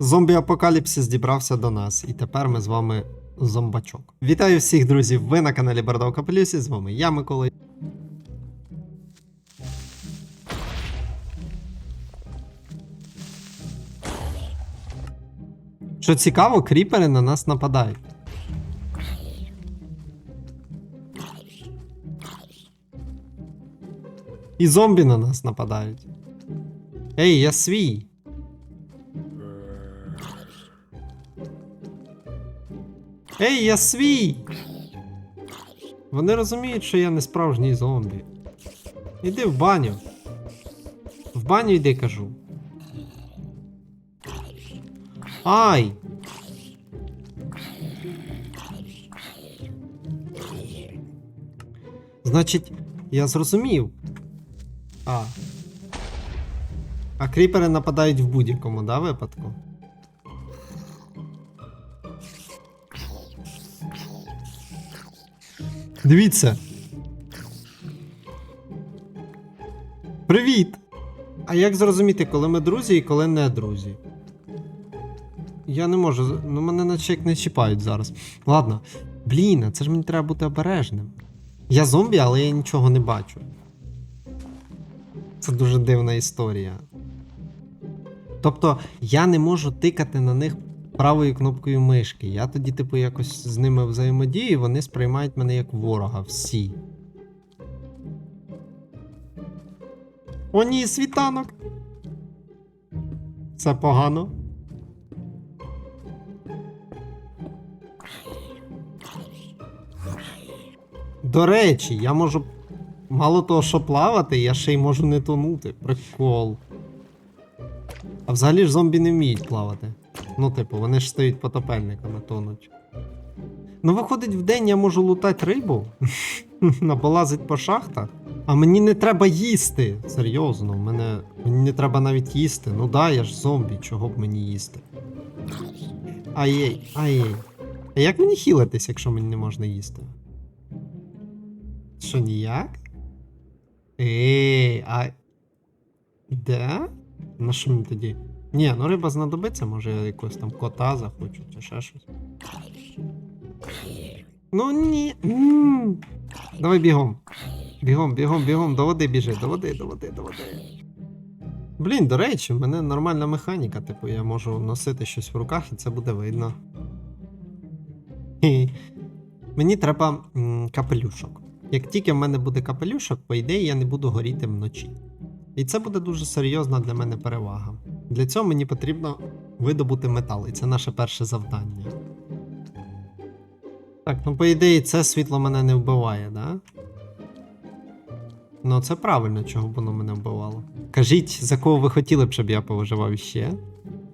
Зомбі-апокаліпсис дібрався до нас, і тепер ми з вами зомбачок. Вітаю всіх, друзів! Ви на каналі Бардовка Плюсі, з вами я, Микола. Що цікаво, кріпери на нас нападають. І зомбі на нас нападають. Ей, я свій. Ей, я свій! Вони розуміють, що я не справжній зомбі. Іди в баню. В баню йди, кажу. Ай! Значить, я зрозумів. А. А кріпери нападають в будь-якому, да, випадку? Дивіться. Привіт! А як зрозуміти, коли ми друзі і коли не друзі? Я не можу. Ну мене наче як не чіпають зараз. Ладно. Блін, а це ж мені треба бути обережним. Я зомбі, але я нічого не бачу. Це дуже дивна історія. Тобто я не можу тикати на них правою кнопкою мишки. Я тоді, типу, якось з ними взаємодію, вони сприймають мене як ворога всі. О, ні, світанок. Це погано. До речі, я можу. Мало того, що плавати, я ще й можу не тонути. Прикол. А взагалі ж зомбі не вміють плавати. Ну, типу, вони ж стають потопельниками, тонуть. Ну, виходить, в день я можу лутати рибу, наполазить по шахтах. А мені не треба їсти. Серйозно, мене... мені не треба навіть їсти. Ну да, я ж зомбі, чого б мені їсти. Ай-ей, ай-ей. А як мені хілитись, якщо мені не можна їсти? Що ніяк? Ей, а. Де? На що мені тоді? Ні, ну риба знадобиться, може я якогось там кота захочу, чи ще щось. Ну ні. м Давай бігом. Бігом, бігом, бігом, до води біжи, до води, до води, до води. Блін, до речі, в мене нормальна механіка, типу, я можу носити щось в руках і це буде видно. Мені треба м, капелюшок. Як тільки в мене буде капелюшок, по ідеї я не буду горіти вночі. І це буде дуже серйозна для мене перевага. Для цього мені потрібно видобути метал, і це наше перше завдання. Так, ну по ідеї, це світло мене не вбиває, да? Ну, це правильно, чого б воно мене вбивало. Кажіть, за кого ви хотіли б, щоб я повиживав ще?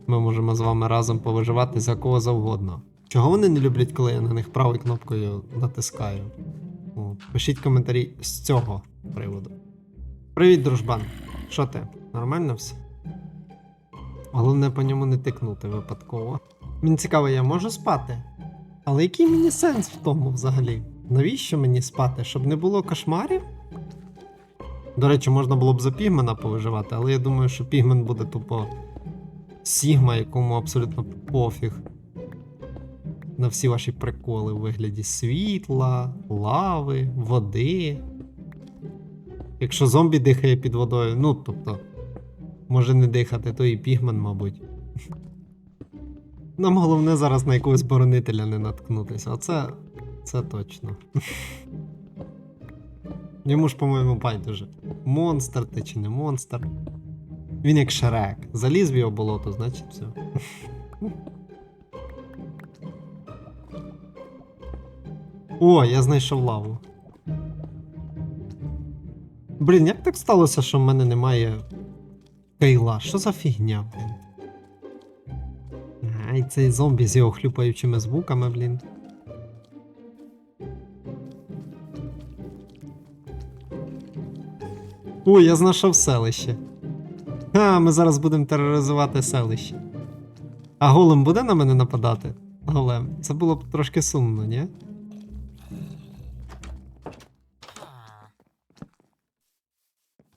Ми можемо з вами разом повиживати за кого завгодно. Чого вони не люблять, коли я на них правою кнопкою натискаю? О, пишіть коментарі з цього приводу. Привіт, дружбан. Що ти? Нормально все? Головне по ньому не тикнути випадково. Мені цікаво, я можу спати? Але який мені сенс в тому взагалі? Навіщо мені спати? Щоб не було кошмарів? До речі, можна було б за пігмена повиживати, але я думаю, що пігмен буде тупо Сігма, якому абсолютно пофіг на всі ваші приколи у вигляді світла, лави, води. Якщо зомбі дихає під водою, ну тобто, може не дихати, то і пігмен, мабуть. Нам головне зараз на якогось боронителя не наткнутися. Оце це точно. Йому ж, по-моєму, байдуже. Монстр ти чи не монстр. Він як шрек. Заліз в його болото, значить все. О, я знайшов лаву. Блін, як так сталося, що в мене немає кейла? Що за фігня, блін? Ай, цей зомбі з його хлюпаючими звуками, блін. Ой, я знайшов селище. А, ми зараз будемо тероризувати селище. А голем буде на мене нападати? Голем. Це було б трошки сумно, ні?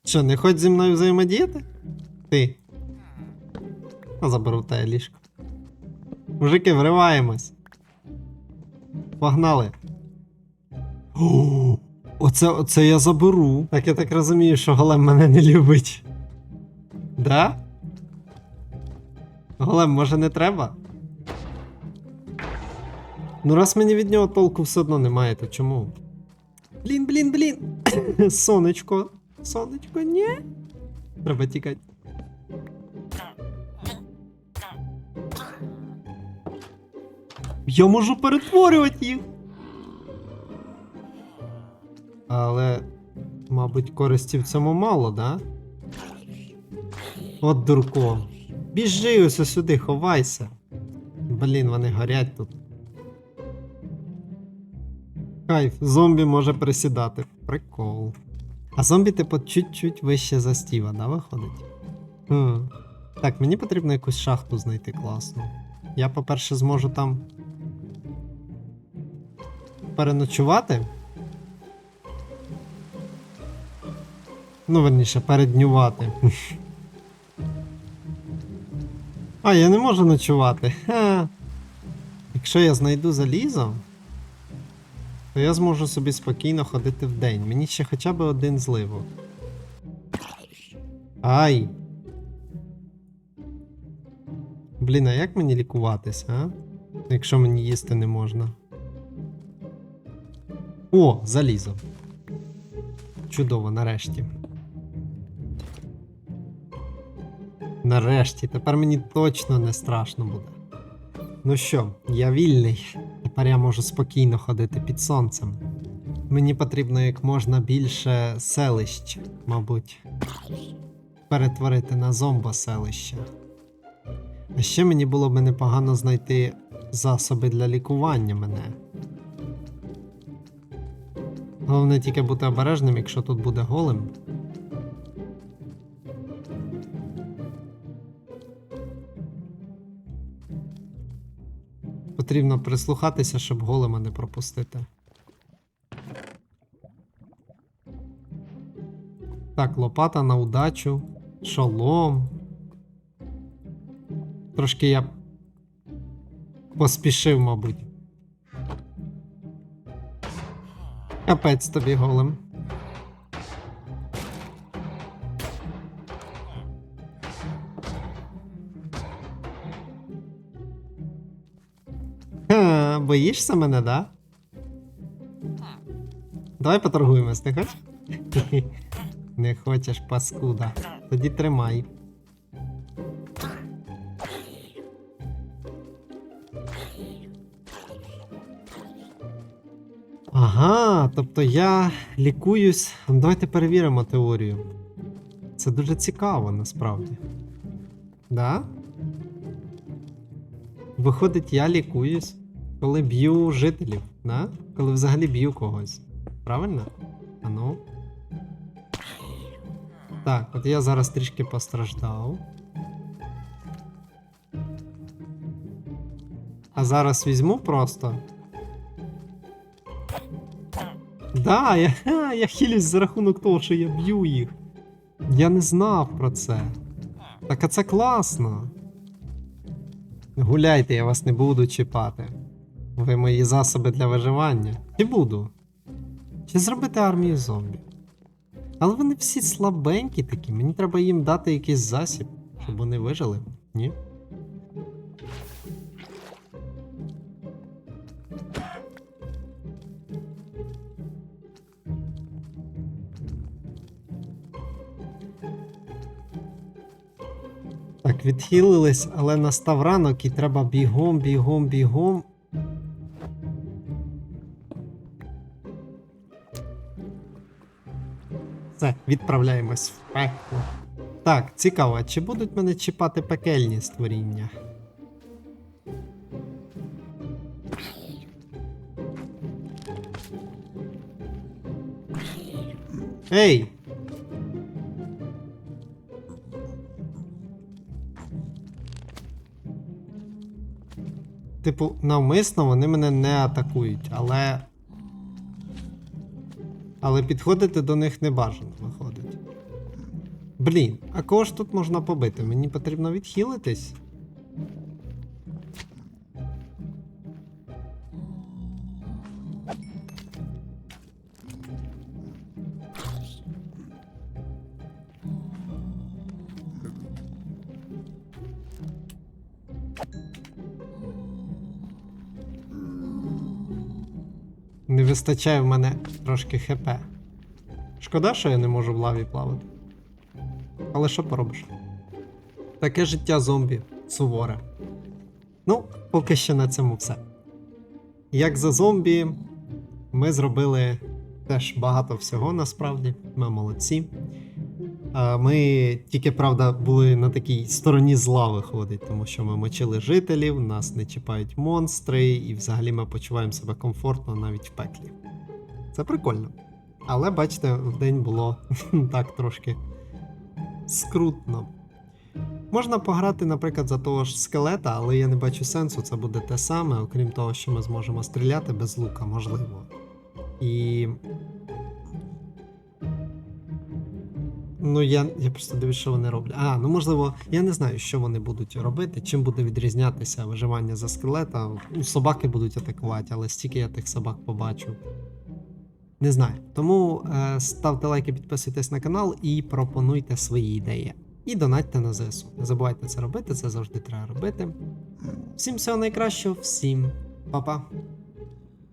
Що, не хочеш зі мною взаємодіяти? Ти. Заберу те ліжко. Мужики, вриваємось. Погнали. О, оце, оце я заберу. Так я так розумію, що голем мене не любить. Да? Голем, може не треба? Ну, раз мені від нього толку все одно немає, то чому? Блін, блін, блін. Сонечко. Сонечко, ні. Треба тікати. Я можу перетворювати їх. Але, мабуть, користі в цьому мало, да? От дурко. Біжи ось сюди, ховайся. Блін, вони горять тут. Кайф, зомбі може присідати. Прикол. А зомбі, типу, чуть-чуть вище за стіва, да, виходить? Хм. Так, мені потрібно якусь шахту знайти класну. Я, по-перше, зможу там переночувати. Ну, верніше, переднювати. А, я не можу ночувати. Ха. Якщо я знайду залізо, то я зможу собі спокійно ходити в день. Мені ще хоча б один зливок. Ай. Блін, а як мені лікуватися, а? Якщо мені їсти не можна. О, залізо. Чудово, нарешті. Нарешті, тепер мені точно не страшно буде. Ну що, я вільний. Тепер я можу спокійно ходити під сонцем. Мені потрібно як можна більше селищ, мабуть. Перетворити на зомбоселище. А ще мені було б непогано знайти засоби для лікування мене. Головне тільки бути обережним, якщо тут буде голим. Потрібно прислухатися, щоб голема не пропустити. Так, лопата на удачу, шолом. Трошки я поспішив, мабуть. Капець тобі голем. Ха, боїшся мене, да? Давай поторгуємось, не хочеш? Не хочеш, паскуда. Тоді тримай. Ага, тобто я лікуюсь. Давайте перевіримо теорію. Це дуже цікаво насправді. Да? Виходить, я лікуюсь, коли б'ю жителів, да? Коли взагалі б'ю когось. Правильно? А ну. Так, от я зараз трішки постраждав. А зараз візьму просто. Да, я, я хилюсь за рахунок того, що я б'ю їх. Я не знав про це. Так а це класно. Гуляйте, я вас не буду чіпати. Ви мої засоби для виживання. Чи буду? Чи зробити армію зомбі? Але вони всі слабенькі такі, мені треба їм дати якийсь засіб, щоб вони вижили. Ні? Відхилились, але настав ранок і треба бігом, бігом, бігом. Все, відправляємось в пекло. Так, цікаво, чи будуть мене чіпати пекельні створіння? Ей! Типу, навмисно вони мене не атакують, але. Але підходити до них не бажано виходить. Блін, а кого ж тут можна побити? Мені потрібно відхилитись. Не вистачає в мене трошки хп. Шкода, що я не можу в лаві плавати. Але що поробиш? Таке життя зомбі суворе. Ну, поки що на цьому все. Як за зомбі, ми зробили теж багато всього насправді. Ми молодці. Ми тільки, правда, були на такій стороні зла виходить, тому що ми мочили жителів, нас не чіпають монстри, і взагалі ми почуваємо себе комфортно навіть в пеклі. Це прикольно. Але бачите, в день було так трошки скрутно. Можна пограти, наприклад, за того ж скелета, але я не бачу сенсу, це буде те саме, окрім того, що ми зможемо стріляти без лука, можливо. І. Ну, я, я просто дивлюсь, що вони роблять. А, ну можливо, я не знаю, що вони будуть робити, чим буде відрізнятися виживання за скелета. Ну, собаки будуть атакувати, але стільки я тих собак побачу. Не знаю. Тому е, ставте лайки, підписуйтесь на канал і пропонуйте свої ідеї. І донатьте на ЗСУ. Не забувайте це робити, це завжди треба робити. Всім всього найкращого, всім па-па.